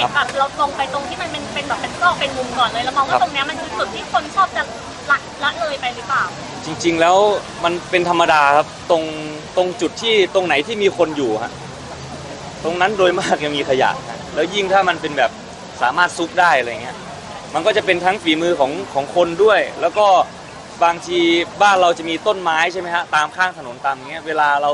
เห็นแบบเราตรงไปตรงที่มันเป็นเป็นแบบเป็นซอกเป็นมุมก่อนเลยแล้วมองครัว่าบตรงเนี้ยมันคือจุดที่คนชอบจะละละเลยไปหรือเปล่า จริง ๆ แล้วมันเป็นธรรมดาครับตรงตรงจุดที่ตรงไหนที่มีคนอยู่ฮะตรงนั้นโดยมากยังมีขยะฮะแล้วยิ่งถ้ามันเป็นแบบสามารถซุกได้อะไรเงี้ยมันก็จะเป็นทั้งฝีมือของของคนด้วย แล้วก็บางทีบ้านเราจะมีต้นไม้ใช่ไหมฮะตามข้างถนนตามเงี้ยเวลาเรา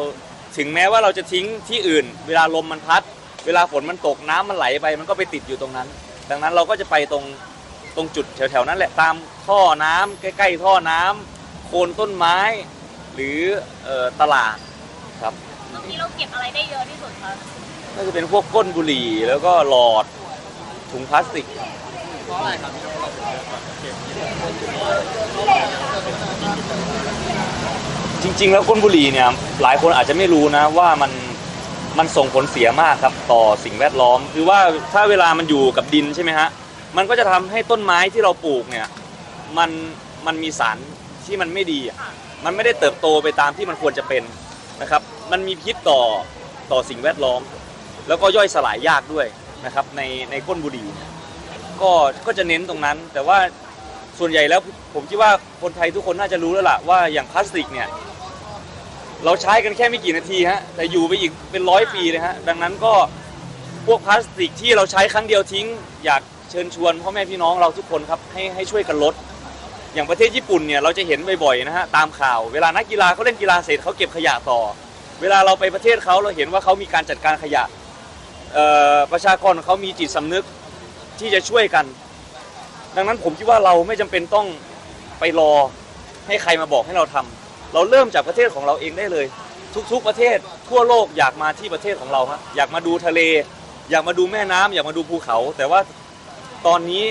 ถึงแม้ว่าเราจะทิ้งที่อื่น เวลาลมมันพัด เวลาฝนมันตกน้ำมันไหลไป มันก็ไปติดอยู่ตรงนั้น ดังนั้นเราก็จะไปตรงตรงจุดแถวๆนั้นแหละตามท่อน้ำใกล้ ๆ ท่อน้ำโคนต้นไม้ หรือเอ่อตลาดครับตรงนี้เราเก็บอะไรได้เยอะที่สุดคะก็จะเป็นพวกก้นบุหรี่แล้วก็หลอดถุงพลาสติกเพราะอะไรครับพี่โน้ตเราถึงเลือกแบบเก็บจริง ๆ แล้วก้นบุหรี่เนี่ยหลายคนอาจจะไม่รู้นะว่ามัน มันส่งผลเสียมากครับต่อสิ่งแวดล้อม คือว่าถ้าเวลามันอยู่กับดินใช่ไหมฮะมันก็จะทำให้ต้นไม้ที่เราปลูกเนี่ยมันมันมีสารที่มันไม่ดีอะค่ะมันไม่ได้เติบโตไปตามที่มันควรจะเป็นนะครับ มันมีพิษต่อต่อสิ่งแวดล้อม แล้วก็ย่อยสลายยากด้วยนะครับในในก้นบุหรี่เนี่ยก็ก็จะเน้นตรงนั้น แต่ว่าส่วนใหญ่แล้วผมคิดว่าคนไทยทุกคนน่าจะรู้แล้วล่ะว่าอย่างพลาสติกเนี่ย เราใช้กันแค่ไม่กี่นาทีฮะแต่อยู่ไปอีกเป็นร้อยปีเลยฮะดังนั้นก็พวกพลาสติกที่เราใช้ครั้งเดียวทิ้ง อยากเชิญชวนพ่อแม่พี่น้องเราทุกคนครับให้ให้ช่วยกันลด อย่างประเทศญี่ปุ่นเนี่ยเราจะเห็นบ่อยๆนะฮะตามข่าวเวลานักกีฬาเขาเล่นกีฬาเสร็จเขาเก็บขยะต่อ เวลาเราไปประเทศเขาเราเห็นว่าเขามีการจัดการขยะประชากรของเขามีจิตสำนึกที่จะช่วยกัน ดังนั้นผมคิดว่าเราไม่จำเป็นต้องไปรอให้ใครมาบอกให้เราทำ เราเริ่มจากประเทศของเราเองได้เลย ทุกๆประเทศทั่วโลกอยากมาที่ประเทศของเราฮะอยากมาดูทะเล อยากมาดูแม่น้ำอยากมาดูภูเขา แต่ว่าตอนนี้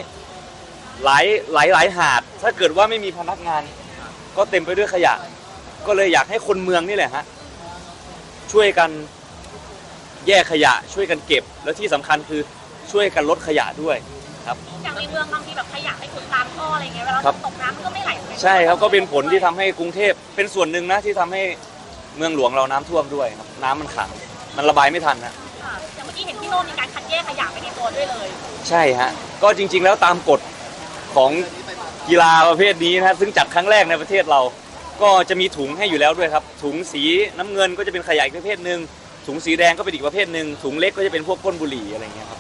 หลายหลายหลายหาด ถ้าเกิดว่าไม่มีพนักงาน ก็เต็มไปด้วยขยะ ก็เลยอยากให้คนเมืองนี่แหละฮะช่วยกันแยกขยะช่วยกันเก็บ แล้วที่สำคัญคือช่วยกันลดขยะด้วย ครับ อย่างในเมืองบางทีแบบขยะไปขุดตามท่ออะไรเงี้ยเวลาครับ ตกน้ำมันก็ไม่ไหลไปใช่ครับก็เป็นผลที่ทำให้กรุงเทพเป็นส่วนหนึ่งนะที่ทำให้เมืองหลวงเราน้ำท่วมด้วยครับน้ำมันขังมันระบายไม่ทันนะค่ะอย่างเมื่อกี้เห็นพี่โน้ตมีการคัดแยกขยะไปในตัวด้วยเลย ใช่ฮะก็จริง ๆ แล้วตามกฎของกีฬาประเภทนี้นะฮะซึ่งจัดครั้งแรกในประเทศเรา ก็จะมีถุงให้อยู่แล้วด้วยครับ ถุงสีน้ำเงินก็จะเป็นขยะอีกประเภทหนึ่งถุงสีแดงก็เป็นอีกประเภทหนึ่งถุงเล็กก็จะเป็นพวกก้นบุหรี่อะไรเงี้ยครับ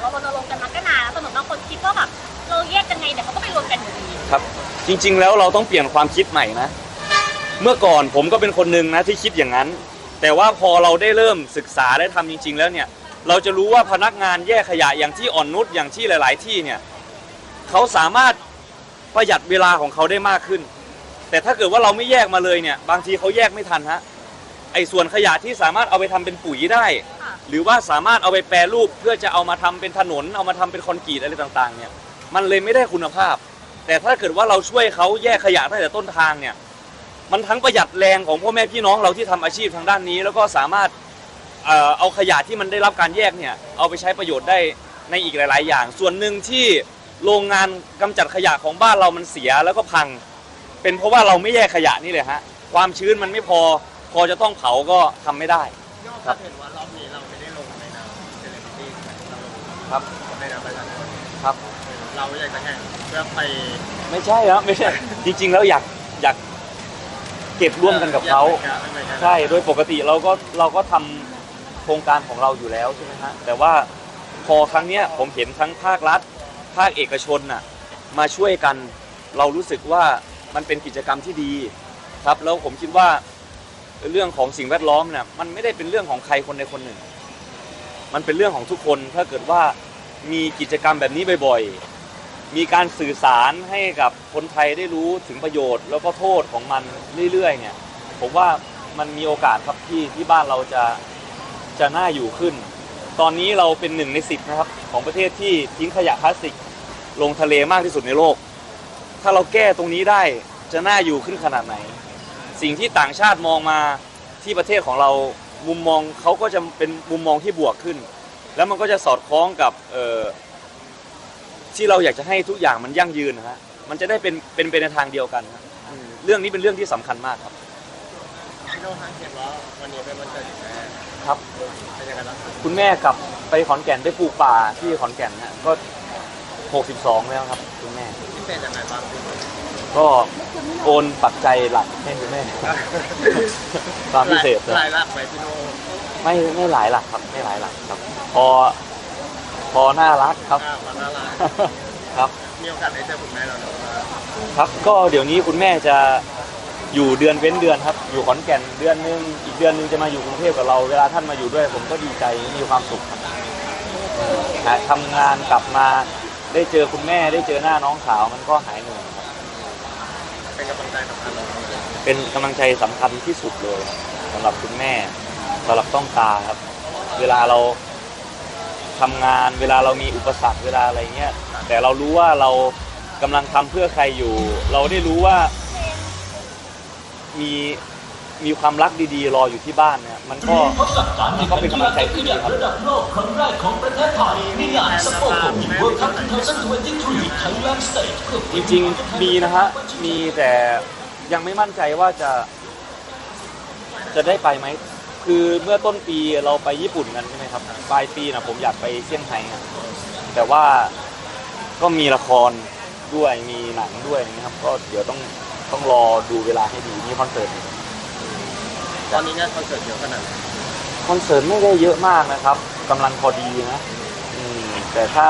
เรารณรงค์กันมาก็นานแล้วแต่เหมือนบางคนคิดว่าแบบเราแยกกันไงเดี๋ยวเขาก็ไปรวมกันอยู่ดีครับจริง ๆ แล้วเราต้องเปลี่ยนความคิดใหม่นะ เมื่อก่อนผมก็เป็นคนหนึ่งนะที่คิดอย่างนั้น แต่ว่าพอเราได้เริ่มศึกษาได้ทำจริง ๆ แล้วเนี่ย เราจะรู้ว่าพนักงานแยกขยะอย่างที่อ่อนนุชอย่างที่หลาย ๆ ที่เนี่ยเขาสามารถประหยัดเวลาของเขาได้มากขึ้น แต่ถ้าเกิดว่าเราไม่แยกมาเลยเนี่ย บางทีเขาแยกไม่ทันฮะไอ้ส่วนขยะที่สามารถเอาไปทำเป็นปุ๋ยได้ หรือว่าสามารถเอาไปแปรรูปเพื่อจะเอามาทำเป็นถนน เอามาทำเป็นคอนกรีตอะไรต่างๆเนี่ยมันเลยไม่ได้คุณภาพ แต่ถ้าเกิดว่าเราช่วยเขาแยกขยะตั้งแต่ต้นทางเนี่ยมันทั้งประหยัดแรงของพ่อแม่พี่น้องเราที่ทำอาชีพทางด้านนี้ แล้วก็สามารถเอาขยะที่มันได้รับการแยกเนี่ยเอาไปใช้ประโยชน์ได้ในอีกหลาย ๆ อย่าง ส่วนหนึ่งที่โรงงานกำจัดขยะของบ้านเรามันเสียแล้วก็พัง เป็นเพราะว่าเราไม่แยกขยะนี่เลยฮะความชื้นมันไม่พอ พอจะต้องเผาก็ทำไม่ได้ยอดครับเห็นว่ารอบนี้เรา ครับในนามประชาชนครับ เราอยากจะแข่งเพื่อไปไม่ใช่ครับไม่ใช่ จริง ๆ แล้วอยากอยากเก็บร่วมกันกับเขาอยกหมือนกันใช่โดยปกติเราก็เราก็ทำโครงการของเราอยู่แล้วใช่ไหมฮะแต่ว่าพอครั้งเนี้ยผมเห็นทั้งภาครัฐ ภาคเอกชนน่ะมาช่วยกัน เรารู้สึกว่ามันเป็นกิจกรรมที่ดีครับแล้วผมคิดว่าเรื่องของสิ่งแวดล้อมเนี่ยมันไม่ได้เป็นเรื่องของใครคนใดคนหนึ่ง มันเป็นเรื่องของทุกคนถ้าเกิดว่ามีกิจกรรมแบบนี้บ่อยๆ มีการสื่อสารให้กับคนไทยได้รู้ถึงประโยชน์ แล้วก็โทษของมันเรื่อยๆเนี่ยผมว่ามันมีโอกาสครับที่ที่บ้านเราจะจะน่าอยู่ขึ้น ตอนนี้เราเป็นหนึ่งในสิบนะครับของประเทศที่ทิ้งขยะพลาสติกลงทะเลมากที่สุดในโลก ถ้าเราแก้ตรงนี้ได้จะน่าอยู่ขึ้นขนาดไหน สิ่งที่ต่างชาติมองมาที่ประเทศของเรา มุมมองเขาก็จะเป็นมุมมองที่บวกขึ้น แล้วมันก็จะสอดคล้องกับเอ่อที่เราอยากจะให้ทุกอย่างมันยั่งยืนนะฮะมันจะได้เป็นเป็นไปในทางเดียวกันครับอืมเรื่องนี้เป็นเรื่องที่สำคัญมากครับพี่โน้ตทางเห็นว่าวันนี้เป็นวันเกิดของแม่ครับเป็นยังไงบ้างครับคุณแม่กลับไปขอนแก่นได้ปลูกป่าที่ขอนแก่นฮะก็ 62 แล้วครับ คุณแม่พิเศษยังไงบ้างพี่ ก็โอนปัจจัยหลักให้คุณแม่ความพิเศษหลายหลักไหมพี่โน่ไม่ไม่หลายหลักครับไม่หลายหลักครับ พอพอน่ารักครับอ่ามาน่ารักครับมีโอกาสได้เจอคุณแม่แล้วเนอะครับก็เดี๋ยวนี้คุณแม่จะอยู่เดือนเว้นเดือนครับ อยู่ขอนแก่นเดือนหนึงอีกเดือนหนึงจะมาอยู่กรุงเทพกับเราเวลาท่านมาอยู่ด้วย ผมก็ดีใจมีความสุขครับหาทำงานกลับมาได้เจอคุณแม่ได้เจอหน้าน้องสาวมันก็หายเหนื่อยครับ เป็นกำลังใจสำคัญเราเลยเป็นกำลังใจสำคัญที่สุดเลยสำหรับคุณแม่สำหรับต้องตาครับ เวลาเราทำงาน เวลาเรามีอุปสรรคเวลาอะไรเงี้ยแต่เรารู้ว่าเรากำลังทำเพื่อใครอยู่ เราได้รู้ว่ามี มีความรักดีๆ รออยู่ที่บ้านเนี่ยมันก็มันก็เป็นกำลังใจที่ดีครับระดับโลกครั้งแรกของประเทศไทยในงานสโปโกมิเวิร์คัพ2023 Thailand State เพื่อจริงๆมีนะฮะมีแต่ยังไม่มั่นใจว่าจะ จะได้ไปไหมคือเมื่อต้นปีเราไปญี่ปุ่นกันใช่ไหมครับปลายปีนะผมอยากไปเซี่ยงไฮ้อะแต่ว่าก็มีละครด้วยมีหนังด้วยนะครับ ก็เดี๋ยวต้องต้องรอดูเวลาให้ดีมีคอนเสิร์ต ตอนนี้งานคอนเสิร์ตเยอะขนาดไหนคอนเสิร์ตไม่ได้เยอะมากนะครับกำลังพอดีนะอืมแต่ถ้า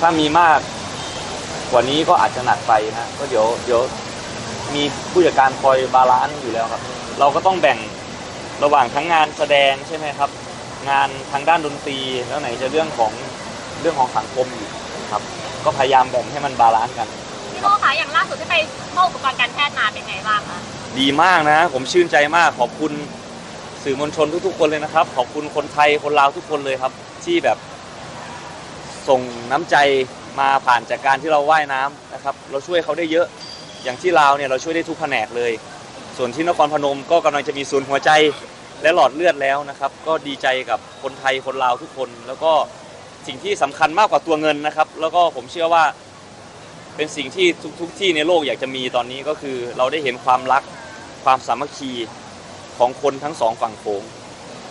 ถ้ามีมากกว่านี้ก็อาจจะหนักไปนะก็เดี๋ยวเดี๋ยวมีผู้จัดการคอยบาลานซ์อยู่แล้วครับ เราก็ต้องแบ่งระหว่างทั้งงานแสดงใช่ไหมครับ งานทางด้านดนตรีแล้วไหนจะเรื่องของเรื่องของสังคมอีกครับ ก็พยายามแบ่งให้มันบาลานซ์กัน พี่โน่คะอย่างล่าสุดที่ไปมอบอุปกรณ์การแพทย์มาเป็นไงบ้างคะ ดีมากนะ ผมชื่นใจมากขอบคุณสื่อมวลชนทุกๆ คนเลยนะครับ ขอบคุณคนไทยคนลาวทุกคนเลยครับ ที่แบบ ส่งน้ำใจมาผ่านจากการที่เราว่ายน้ำนะครับ เราช่วยเขาได้เยอะอย่างที่ลาวเนี่ยเราช่วยได้ทุกแผนกเลย ส่วนที่นครพนมก็กำลังจะมีศูนย์หัวใจและหลอดเลือดแล้วนะครับ ก็ดีใจกับคนไทยคนลาวทุกคน แล้วก็สิ่งที่สำคัญมากกว่าตัวเงินนะครับ แล้วก็ผมเชื่อว่า เป็นสิ่งที่ทุกๆที่ในโลกอยากจะมีตอนนี้ก็คือเราได้เห็นความรัก ความสามัคคีของคนทั้งสองฝั่งโขง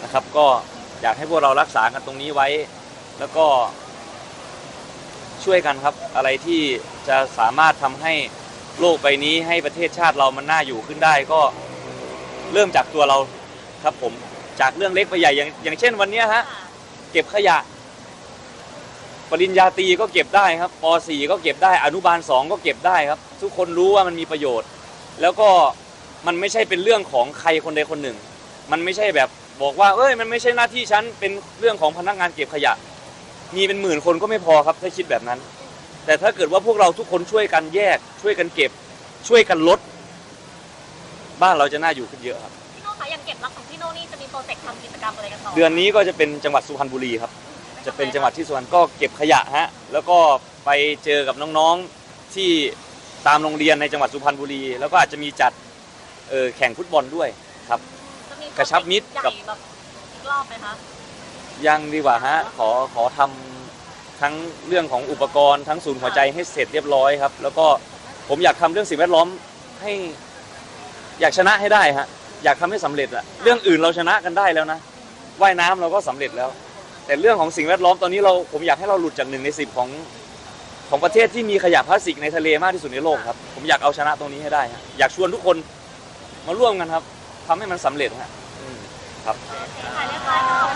นะครับ ก็อยากให้พวกเรารักษากันตรงนี้ไว้ แล้วก็ช่วยกันครับ อะไรที่จะสามารถทำให้โลกใบนี้ให้ประเทศชาติเรามันน่าอยู่ขึ้นได้ก็เริ่มจากตัวเราครับผมจากเรื่องเล็กไปใหญ่อย่างอย่างเช่นวันนี้ฮะเก็บขยะ ปริญญาตรีก็เก็บได้ครับป .4 ก็เก็บได้อนุบาล 2 ก็เก็บได้ครับ ทุกคนรู้ว่ามันมีประโยชน์ แล้วก็ มันไม่ใช่เป็นเรื่องของใครคนใดคนหนึ่ง มันไม่ใช่แบบบอกว่า เอ้ย มันไม่ใช่หน้าที่ฉัน เป็นเรื่องของพนักงานเก็บขยะ มีเป็นหมื่นคนก็ไม่พอครับถ้าคิดแบบนั้น แต่ถ้าเกิดว่าพวกเราทุกคนช่วยกันแยก ช่วยกันเก็บ ช่วยกันลด บ้านเราจะน่าอยู่ขึ้นเยอะครับ พี่โน่คะอย่างเก็บรักของพี่โน่นี่จะมีโปรเจกต์ทำกิจกรรมอะไรกันต่อเดือนนี้ก็จะเป็นจังหวัดสุพรรณบุรีครับ จะเป็นจังหวัดที่สุพรรณก็เก็บขยะฮะ แล้วก็ไปเจอกับน้องๆที่ตามโรงเรียนในจังหวัดสุพรรณบุรี แล้วก็อาจจะมีจัด เออแข่งฟุตบอลด้วยครับ จะมีโปกระชับมิตรใหญ่กับแบบอีกรอบไหมคะยังดีกว่าฮะขอขอทำทั้งเรื่องของอุปกรณ์ทั้งศูนย์หัวใจให้เสร็จเรียบร้อยครับ แล้วก็ผมอยากทำเรื่องสิ่งแวดล้อมให้อยากชนะให้ได้ฮะอยากทำให้สำเร็จอะเรื่องอื่นเราชนะกันได้แล้วนะว่ายน้ำเราก็สำเร็จแล้ว แต่เรื่องของสิ่งแวดล้อมตอนนี้เราผมอยากให้เราหลุดจากหนึ่งในสิบของของประเทศที่มีขยะพลาสติกในทะเลมากที่สุดในโลกครับผมอยากเอาชนะตรงนี้ให้ได้ฮะอยากชวนทุกคน มาร่วมกันครับทำให้มันสำเร็จฮะอืมครับถ่ายเรียบร้อย